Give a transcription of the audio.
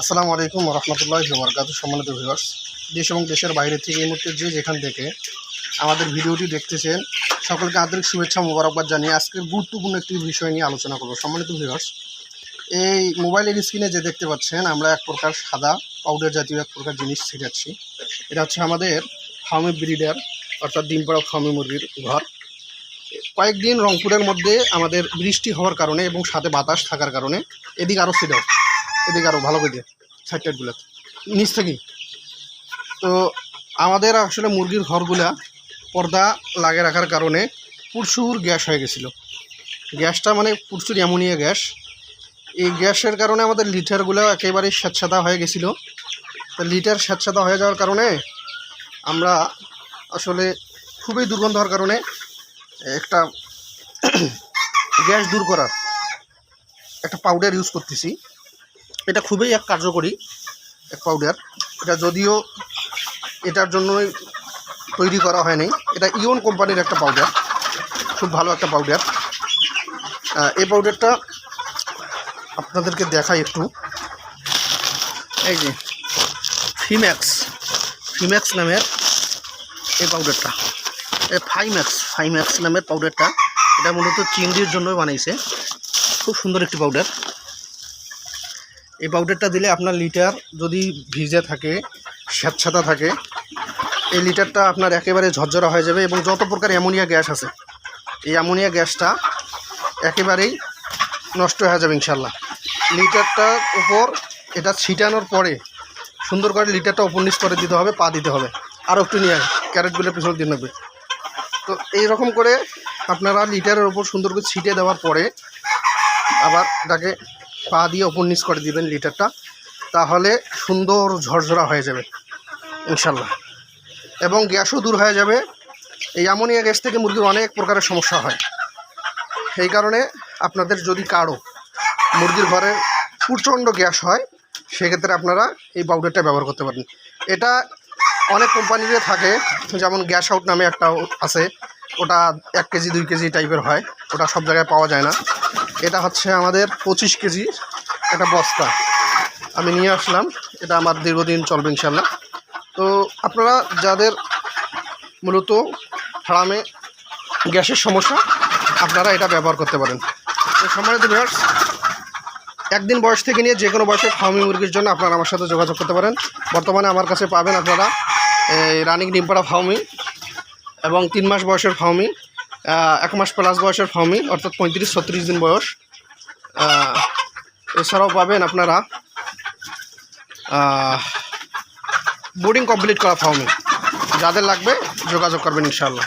আসসালামু আলাইকুম রহমতুল্লাহ বরকাত, সম্মানিত ভিউয়ার্স দেশ এবং দেশের বাইরে থেকে এই মুহূর্তে যে যেখান থেকে আমাদের ভিডিওটি দেখতেছেন, সকলকে আন্তরিক শুভেচ্ছা মোবারকবাদ জানিয়ে আজকের গুরুত্বপূর্ণ একটি বিষয় নিয়ে আলোচনা করব। সম্মানিত ভিউয়ার্স এই মোবাইলের স্ক্রিনে যে দেখতে পাচ্ছেন, আমরা এক প্রকার সাদা পাউডার জাতীয় এক প্রকার জিনিস ছিটাচ্ছি এটা হচ্ছে আমাদের ফার্মি ব্রিডার অর্থাৎ ডিম পাড়া ফার্মি মুরগির ঘর। কয়েকদিন রংপুরের মধ্যে আমাদের বৃষ্টি হওয়ার কারণে এবং সাথে বাতাস থাকার কারণে এদিকে আরও ছিটাও এদিকে আরও ভালো করে সাইড টাইডগুলো নিচ থেকে তো আমাদের আসলে মুরগির ঘরগুলা পর্দা লাগে রাখার কারণে প্রচুর গ্যাস হয়ে গেছিল। গ্যাসটা মানে প্রচুর অ্যামোনিয়া গ্যাস। এই গ্যাসের কারণে আমাদের লিটারগুলো একেবারে স্যাঁতসাদা হয়ে গেছিল। তো লিটার স্যাঁতসাদা হয়ে যাওয়ার কারণে আমরা আসলে খুবই দুর্গন্ধ হওয়ার কারণে একটা গ্যাস দূর করার একটা পাউডার ইউজ করতেছি। এটা খুবই এক কার্যকরী, এক পাউডার এটা যদিও এটার জন্যই তৈরি করা হয়নি। এটা ইওন কোম্পানির একটা পাউডার খুব ভালো একটা পাউডার এই পাউডারটা আপনাদেরকে দেখাই একটু। এই যে ফিম্যাক্স ফিম্যাক্স নামের এই পাউডারটা এই ফাইম্যাক্স ফাইম্যাক্স নামের পাউডারটা এটা মূলত চিংড়ির জন্যই বানাইছে। খুব সুন্দর একটি পাউডার এই পাউডারটা দিলে আপনার লিটার যদি ভিজে থাকে স্যাঁতসাদা থাকে, এই লিটারটা আপনার একেবারে ঝরঝরা হয়ে যাবে এবং যত প্রকার অ্যামোনিয়া গ্যাস আছে, এই অ্যামোনিয়া গ্যাসটা একেবারেই নষ্ট হয়ে যাবে ইনশাল্লাহ লিটারটার উপর এটা ছিটানোর পরে সুন্দর করে লিটারটা নিচ করে দিতে হবে, পা দিতে হবে। আরও একটু নিয়ে ক্যারেটগুলো পিছনে দিয়ে নেবে তো এই রকম করে আপনারা লিটারের ওপর সুন্দর করে ছিটে দেওয়ার পরে আবার এটাকে পা দিয়ে ওপর নিচ করে দিবেন লিটারটা, তাহলে সুন্দর ঝরঝরা হয়ে যাবে, ইনশাল্লাহ। এবং গ্যাসও দূর হয়ে যাবে। এই অ্যামোনিয়া গ্যাস থেকে মুরগির অনেক প্রকারের সমস্যা হয়। এই কারণে আপনাদের যদি কারও মুরগির ঘরে প্রচণ্ড গ্যাস হয়, সেক্ষেত্রে আপনারা এই পাউডারটা ব্যবহার করতে পারেন। এটা অনেক কোম্পানিতে থাকে, যেমন গ্যাস আউট নামে একটা আছে, ওটা এক কেজি, দুই কেজি টাইপের হয়, ওটা সব জায়গায় পাওয়া যায় না। এটা হচ্ছে আমাদের পঁচিশ কেজি একটা বস্তা। আমি নিয়ে আসলাম, এটা আমার দীর্ঘদিন চলবে ইনশাল্লাহ তো আপনারা যাদের মূলত ফার্মে গ্যাসের সমস্যা, আপনারা এটা ব্যবহার করতে পারেন। তো সম্মানিত ভিউয়ার্স একদিন বয়স থেকে নিয়ে যে কোনো বয়সে ফার্মি মুরগির জন্য আপনারা আমার সাথে যোগাযোগ করতে পারেন। বর্তমানে আমার কাছে পাবেন আপনারা রানিং ডিমপাড়া ফার্মি এবং তিন মাস বয়সের ফার্মি এক মাস প্লাস বয়সের ফার্মি অর্থাৎ পঁয়ত্রিশ ছত্রিশ দিন বয়স। এছাড়াও পাবেন আপনারা বোর্ডিং কমপ্লিট করা ফাউমি যাদের লাগবে যোগাযোগ করবেন ইনশাআল্লাহ।